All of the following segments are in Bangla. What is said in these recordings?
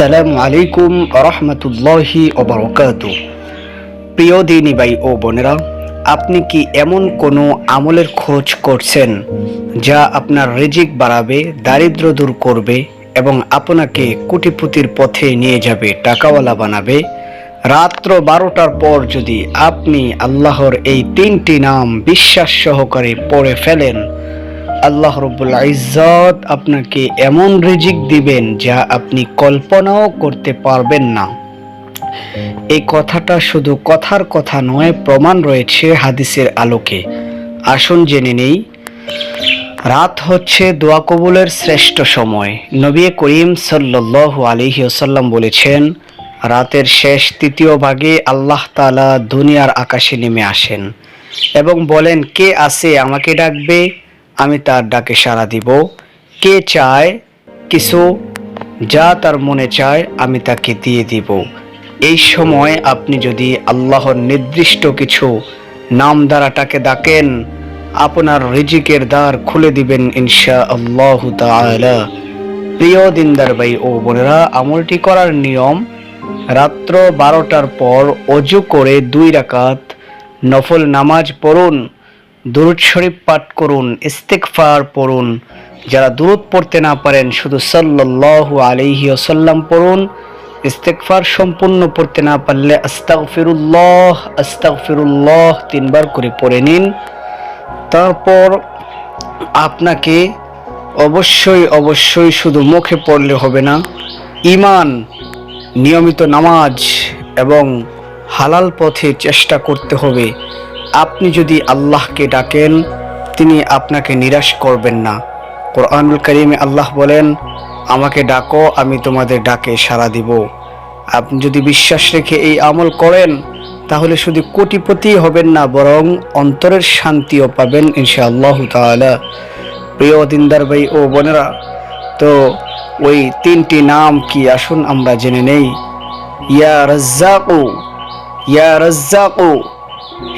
আসসালামু আলাইকুম রহমতুল্লাহি ওবরকাত প্রিয় দিনী ভাই ও বোনেরা, আপনি কি এমন কোনো আমলের খোঁজ করছেন যা আপনার রিজিক বাড়াবে, দারিদ্র দূর করবে এবং আপনাকে কোটিপতির পথে নিয়ে যাবে, টাকাওয়ালা বানাবে? রাত্র বারোটার পর যদি আপনি আল্লাহর এই তিনটি নাম বিশ্বাস সহকারে পড়ে ফেলেন আল্লাহ রব্বুল ইজ্জত আপনাকে এমন রিজিক দিবেন যা আপনি কল্পনাও করতে পারবেন না। এই কথাটা শুধু কথার কথা নয়, প্রমাণ রয়েছে হাদিসের আলোকে। আসুন জেনে নেই, রাত হচ্ছে দোয়া কবুলের শ্রেষ্ঠ সময়। নবী করিম সাল্লাল্লাহু আলাইহি ওসাল্লাম বলেছেন, রাতের শেষ তৃতীয় ভাগে আল্লাহ তাআলা দুনিয়ার আকাশে নেমে আসেন এবং বলেন, কে আসে আমাকে ডাকবে? আমি তার ডাকে সাড়া দিব। কে চায়? কিছু যা তার মনে চায় আমি তাকে দিয়ে দিব। এই সময় আপনি যদি আল্লাহর নির্দিষ্ট কিছু নাম দ্বারাটাকে ডাকেন, আপনার রিজিকের দ্বার খুলে দিবেন ইনশা আল্লাহ প্রিয় দিনদার ভাই ও বোনেরা, আমলটি করার নিয়ম, রাত্র বারোটার পর অজু করে দুই রাকাত নফল নামাজ পড়ুন। দুরুদ শরীফ পাঠ করুন ইস্তেকফার পড়ুন। যারা দুরুদ পড়তে না পারেন, শুধু সাল্লাল্লাহু আলাইহি ওসাল্লাম পড়ুন। ইস্তেকফার সম্পূর্ণ পড়তে না পারলে আস্তাগফিরুল্লাহ আস্তাগফিরুল্লাহ তিনবার করে পড়ে নিন। তারপর আপনাকে অবশ্যই অবশ্যই শুধু মুখে পড়লে হবে না ইমান নিয়মিত নামাজ এবং হালাল পথে চেষ্টা করতে হবে। আপনি যদি আল্লাহকে ডাকেন, তিনি আপনাকে নিরাশ করবেন না। কোরআনুল করিমে আল্লাহ বলেন, আমাকে ডাকো, আমি তোমাদের ডাকে সাড়া দিব। আপনি যদি বিশ্বাস রেখে এই আমল করেন, তাহলে শুধু কোটিপতি হবেন না, বরং অন্তরের শান্তিও পাবেন ইনশাআল্লাহ তাআলা। প্রিয় দিনদার ভাই ও বোনেরা, তো ওই তিনটি নাম কি আসুন আমরা জেনে নেই? ইয়া রাজ্জাকু ইয়া রাজ্জাকু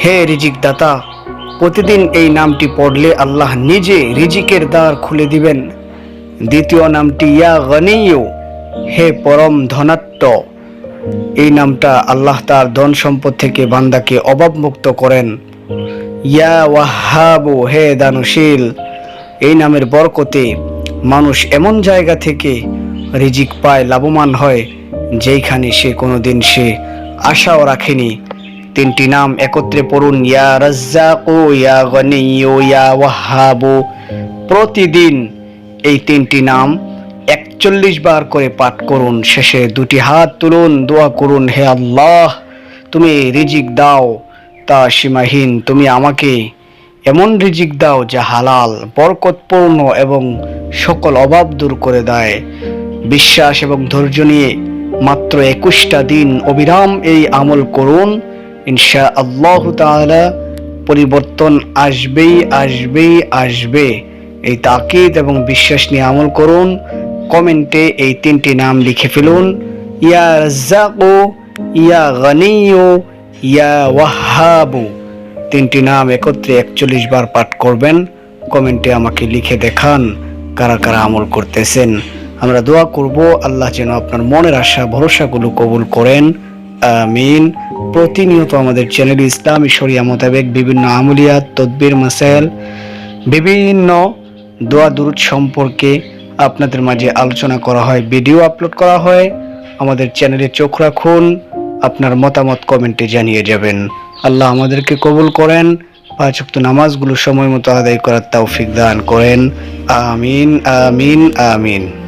হে রিজিক দাতা প্রতিদিন এই নামটি পড়লে আল্লাহ নিজে রিজিকের দ্বার খুলে দিবেন। দ্বিতীয় নামটি, ইয়া গনিয়ু হে পরম ধনাত্ম। এই নামটা আল্লাহ তার ধন সম্পদ থেকে বান্দাকে অভাবমুক্ত করেন। ইয়া ওয়াহাবু হে দানশীল, এই নামের বরকতে মানুষ এমন জায়গা থেকে রিজিক পায়, লাভবান হয়, যেইখানে সে কোনোদিন সে আশাও রাখেনি। তিনটি নাম একত্রে পড়ুন, ইয়া রাজ্জাকু, ইয়া গনিয়ু ইয়া ওয়াহাবু। প্রতিদিন এই তিনটি নাম একচল্লিশ বার করে পাঠ করুন, শেষে দুটি হাত তুলুন, দোয়া করুন, হে আল্লাহ, তুমি রিজিক দাও, তা সীমাহীন, তুমি আমাকে এমন রিজিক দাও যা হালাল, বরকতপূর্ণ এবং সকল অভাব দূর করে দেয়। বিশ্বাস এবং ধৈর্য নিয়ে মাত্র একুশটা দিন অবিরাম এই আমল করুন ইনশা আল্লাহ তাআলা পরিবর্তন আসবেই আসবেই, আসবে। এই তাকিদ এবং বিশ্বাস নিয়ে আমল করুন, কমেন্টে এই তিনটি নাম লিখে ফেলুন। ইয়া রাজ্জাকু, ইয়া গনিয়ু, ইয়া ওয়াহাবু। তিনটি নাম একত্রে একচল্লিশ বার পাঠ করবেন, কমেন্টে আমাকে লিখে দেখান কারা কারা আমল করতেছেন। আমরা দোয়া করব, আল্লাহ যেন আপনার মনের আশা, ভরসাগুলো কবুল করেন। আমিন। প্রতিনিয়ত আমাদের চ্যানেল ইসলামী শরিয়া মোতাবেক বিভিন্ন আমলিয়াত, তদবির, মাসাইল, বিভিন্ন দোয়া, দুরুদ সম্পর্কে আপনাদের মাঝে আলোচনা করা হয়, ভিডিও আপলোড করা হয়। আমাদের চ্যানেলে চোখ রাখুন, আপনার মতামত কমেন্টে জানিয়ে যাবেন। আল্লাহ আমাদেরকে কবুল করেন পাঁচ ওয়াক্ত নামাজগুলো সময় মতো আদায় করার তৌফিক দান করেন। আমিন আমিন আমিন।